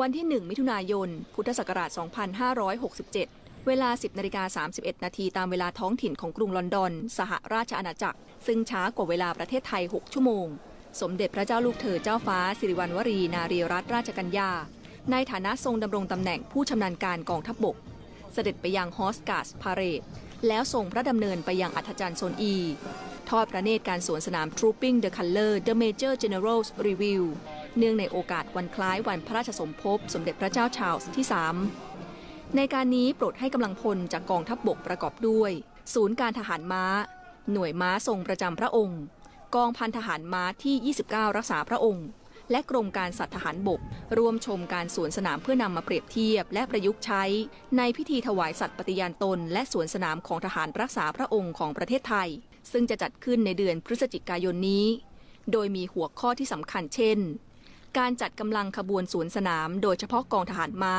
วันที่ 1 มิถุนายน พุทธศักราช 2567 เวลา 10นาฬิกา31 นาทีตามเวลาท้องถิ่นของกรุงลอนดอน สหราชอาณาจักร ซึ่งช้ากว่าเวลาประเทศไทย 6 ชั่วโมง สมเด็จพระเจ้าลูกเธอเจ้าฟ้า สิริวัณวรี นารีรัตนราชกัญญา ในฐานะทรงดำรงตำแหน่งผู้ชำนาญการกองทัพบบก เสด็จไปยังฮอสการ์สพาเรดแล้วส่งพระดำเนินไปยังอัธจันทร์โซนอีทอดพระเนตรการสวนสนาม Trooping the Color The Major General's Review เนื่องในโอกาสวันคล้ายวันพระราชสมภพสมเด็จพระเจ้าชาร์ลส์ที่ 3 ในการนี้โปรดให้กำลังพลจากกองทัพบบกประกอบด้วย ศูนย์การทหารม้า หน่วยม้าทรงประจำพระองค์ กองพันทหารม้าที่ 29 รักษาพระองค์ และกรมการสัตว์ทหารบกร่วมชมการสวนสนามเพื่อนำมาเปรียบเทียบ และประยุกต์ใช้ ในพิธีถวายสัตว์ปฏิญาณตน และสวนสนามของทหารรักษาพระองค์ของประเทศไทย ซึ่งจะจัดขึ้นในเดือนพฤศจิกายนนี้ โดยมีหัวข้อที่สำคัญเช่น การจัดกำลังขบวนสวนสนาม โดยเฉพาะกองทหารม้า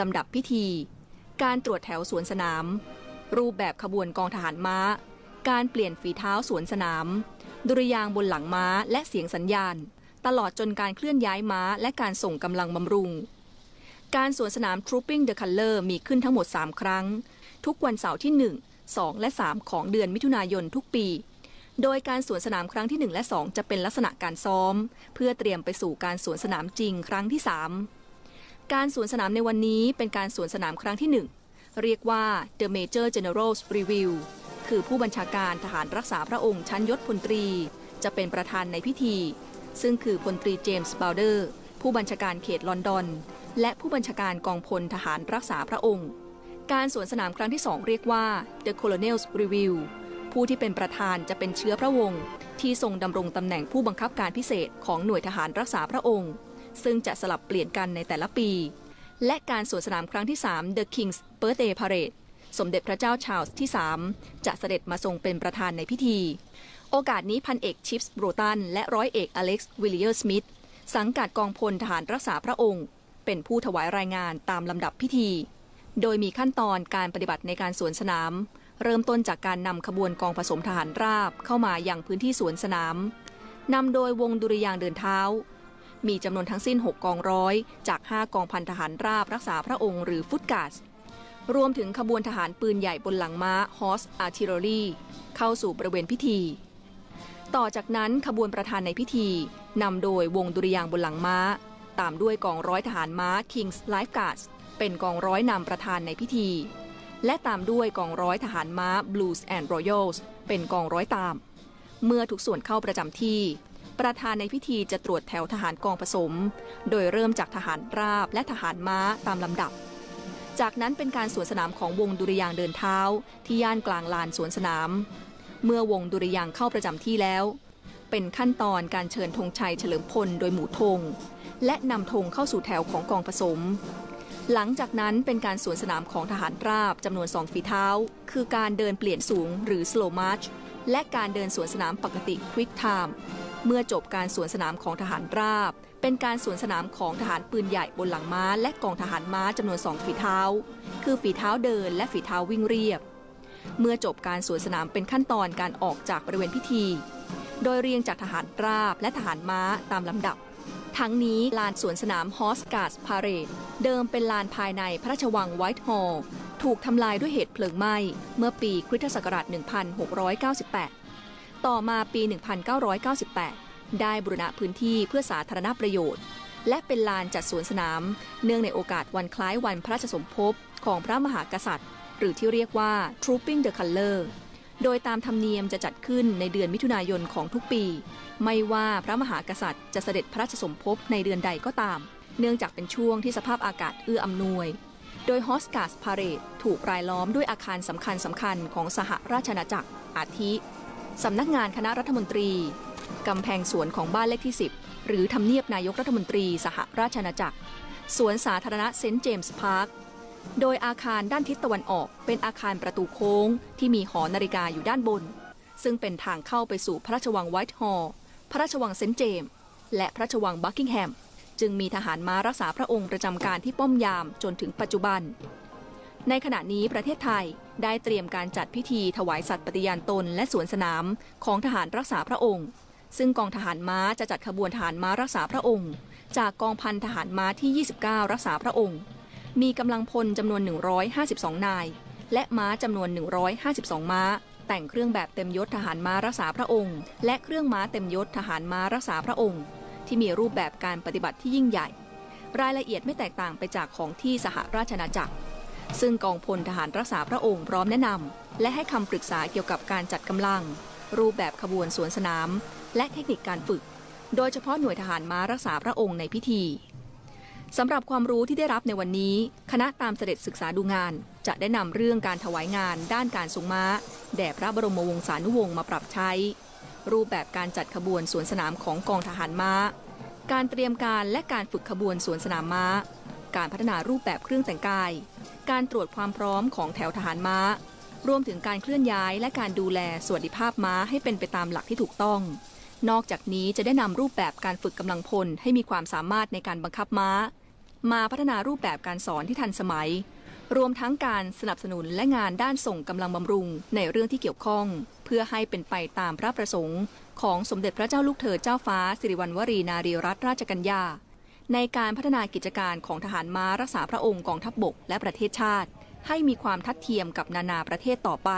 ลำดับพิธี การตรวจแถวสวนสนาม รูปแบบขบวนกองทหารม้า การเปลี่ยนฝีเท้าสวนสนาม ดุริยางบนหลังม้าและเสียงสัญญาณ ตลอดจนการเคลื่อนย้ายม้าและการส่งกำลังบำรุง การสวนสนาม Trooping the Color มีขึ้นทั้งหมด 3 ครั้ง ทุกวันเสาร์ที่ 1 2 และ 3 ของเดือนมิถุนายนทุกปี โดยการสวนสนามครั้งที่ 1 และ 2 จะเป็นลักษณะการซ้อม เพื่อเตรียมไปสู่การสวนสนามจริงครั้งที่ 3 การสวนสนามในวันนี้เป็นการสวนสนามครั้งที่ 1 เรียกว่า The Major General's Review คือผู้บัญชาการทหารรักษาพระองค์ชั้นยศพลตรี จะเป็นประธานในพิธี ซึ่งคือพลตรีเจมส์บาวเดอร์ ผู้บัญชาการเขตลอนดอน และผู้บัญชาการกองพลทหารรักษาพระองค์ การสวนสนามครั้งที่ 2 เรียกว่า The Colonel's Review ผู้ที่เป็นประธานจะเป็นเชื้อพระวงศ์ที่ทรงดำรงตำแหน่งผู้บังคับการพิเศษของหน่วยทหารรักษาพระองค์ ซึ่งจะสลับเปลี่ยนกันในแต่ละปี และการสวนสนามครั้งที่ 3 The King's Birthday Parade สมเด็จพระเจ้าชาร์ลส์ที่ 3 จะเสด็จมาทรงเป็นประธานในพิธี โอกาสนี้พันเอกชิปส์โบรตันและร้อยเอกอเล็กซ์วิลเลียร์สมิธสังกัดกองพลทหารรักษาพระองค์ เป็นผู้ถวายรายงานตามลำดับพิธี โดยมีขั้นตอนการปฏิบัติในการสวนสนาม เริ่มต้นจากการนำขบวนกองผสมทหารราบเข้ามาอย่างพื้นที่สวนสนามนำโดยวงดุริยางเดินเท้า มีจำนวนทั้งสิ้น 6 กองร้อย จาก 5 กองพันทหารราบรักษาพระองค์หรือฟุตกาสรวมถึงขบวนทหารปืนใหญ่บนหลังม้า Horse Artillery เข้าสู่บริเวณพิธี ต่อจากนั้นขบวนประธานในพิธีนำโดยวงดุริยางบนหลังม้า ตามด้วยกองร้อยทหารม้า King's Life Guards เป็นกองร้อยนำประธานในพิธี และตามด้วยกองร้อยทหารม้า Blues and Royals เป็นกองร้อยตาม เมื่อทุกส่วนเข้าประจำที่ ประธานในพิธีจะตรวจแถวทหารกองผสม โดยเริ่มจากทหารราบและทหารม้าตามลำดับ จากนั้นเป็นการสวนสนามของวงดุริยางเดินเท้า ที่ย่านกลางลานสวนสนาม เมื่อวงดุริยางเข้าประจำที่แล้ว เป็นขั้นตอนการเชิญธงชัยเฉลิมพลโดยหมู่ธงและนำธงเข้าสู่แถวของกองผสม หลังจากนั้นเป็นการสวนสนามของทหารราบจำนวนสองฝีเท้า คือการเดินเปลี่ยนสูงหรือ slow march และการเดินสวนสนามปกติ quick time เมื่อจบการสวนสนามของทหารราบ เป็นการสวนสนามของทหารปืนใหญ่บนหลังม้า และกองทหารม้าจำนวนสองฝีเท้า คือฝีเท้าเดินและฝีเท้าวิ่งเรียบ เมื่อจบการสวนสนามเป็นขั้นตอนการออกจากบริเวณพิธี โดยเรียงจากทหารราบและทหารม้าตามลำดับ ทั้งนี้ลานสวนสนามฮอสการ์สพาเรดเดิมเป็นลานภายในพระราชวังไวท์ฮอลล์ถูกทำลายด้วยเหตุเพลิงไหม้ เมื่อปีคริสตศักราช 1698 ต่อมาปี 1998 ได้บุรณะพื้นที่เพื่อสาธารณประโยชน์ และเป็นลานจัดสวนสนาม เนื่องในโอกาสวันคล้ายวันพระราชสมภพของพระมหากษัตริย์ หรือที่เรียกว่า Trooping the Color โดยตามธรรมเนียมจะจัดขึ้นในเดือนมิถุนายนของทุกปี ไม่ว่าพระมหากษัตริย์จะเสด็จพระราชสมภพในเดือนใดก็ตาม เนื่องจากเป็นช่วงที่สภาพอากาศเอื้ออำนวย โดยฮอสการ์สพาเรดถูกรายล้อมด้วยอาคารสำคัญสำคัญของสหราชอาณาจักร อาทิสำนักงานคณะรัฐมนตรี กำแพงสวนของบ้านเลขที่ 10 หรือทำเนียบนายกรัฐมนตรีสหราชอาณาจักร สวนสาธารณะเซนต์เจมส์พาร์ค โดยอาคารด้านทิศตะวันออก เป็นอาคารประตูโค้ง ที่มีหอนาฬิกาอยู่ด้านบน ซึ่งเป็นทางเข้าไปสู่พระราชวังไวท์ฮอลล์พระราชวังเซนต์เจมส์และพระราชวังบักกิงแฮม จึงมีทหารม้ารักษาพระองค์ประจำการที่ป้อมยามจนถึงปัจจุบัน ในขณะนี้ประเทศไทยได้เตรียมการจัดพิธีถวายสัตย์ปฏิญาณตนและสวนสนามของทหารรักษาพระองค์ ซึ่งกองทหารม้าจะจัดขบวนทหารม้ารักษาพระองค์ จากกองพันทหารม้าที่ 29 รักษาพระองค์ มีกำลังพลจำนวน 152 นาย และม้าจำนวน 152 ม้า แต่งเครื่องแบบเต็มยศทหารม้ารักษาพระองค์ และเครื่องม้าเต็มยศทหารม้ารักษาพระองค์ ที่มีรูปแบบการปฏิบัติที่ยิ่งใหญ่ รายละเอียดไม่แตกต่างไปจากของที่สหราชอาณาจักร ซึ่งกองพลทหารรักษาพระองค์พร้อมแนะนำและให้คำปรึกษาเกี่ยวกับการจัดกำลัง รูปแบบขบวนสวนสนาม และเทคนิคการฝึก โดยเฉพาะหน่วยทหารม้ารักษาพระองค์ในพิธี สำหรับความรู้ที่ได้รับในวันนี้ คณะตามเสด็จศึกษาดูงาน จะได้นำเรื่องการถวายงาน ด้านการทรงม้าแด่พระบรมวงศานุวงศ์มาปรับใช้ รูปแบบการจัดขบวนสวนสนามของกองทหารม้า การเตรียมการและการฝึกขบวนสวนสนามม้า การพัฒนารูปแบบเครื่องแต่งกาย การตรวจความพร้อมของแถวทหารม้า รวมถึงการเคลื่อนย้ายและการดูแลสวัสดิภาพม้าให้เป็นไปตามหลักที่ถูกต้องนอกจากนี้จะได้นำรูปแบบการฝึกกำลังพลให้มีความสามารถในการบังคับม้า มาพัฒนารูปแบบการสอนที่ทันสมัย รวมทั้งการสนับสนุนและงานด้านส่งกำลังบำรุงในเรื่องที่เกี่ยวข้อง เพื่อให้เป็นไปตามพระประสงค์ ของสมเด็จพระเจ้าลูกเธอเจ้าฟ้า สิริวัณวรีนารีรัตนราชกัญญา ในการพัฒนากิจการของทหารม้ารักษาพระองค์กองทัพบบกและประเทศชาติ ให้มีความทัดเทียมกับนานาประเทศต่อไป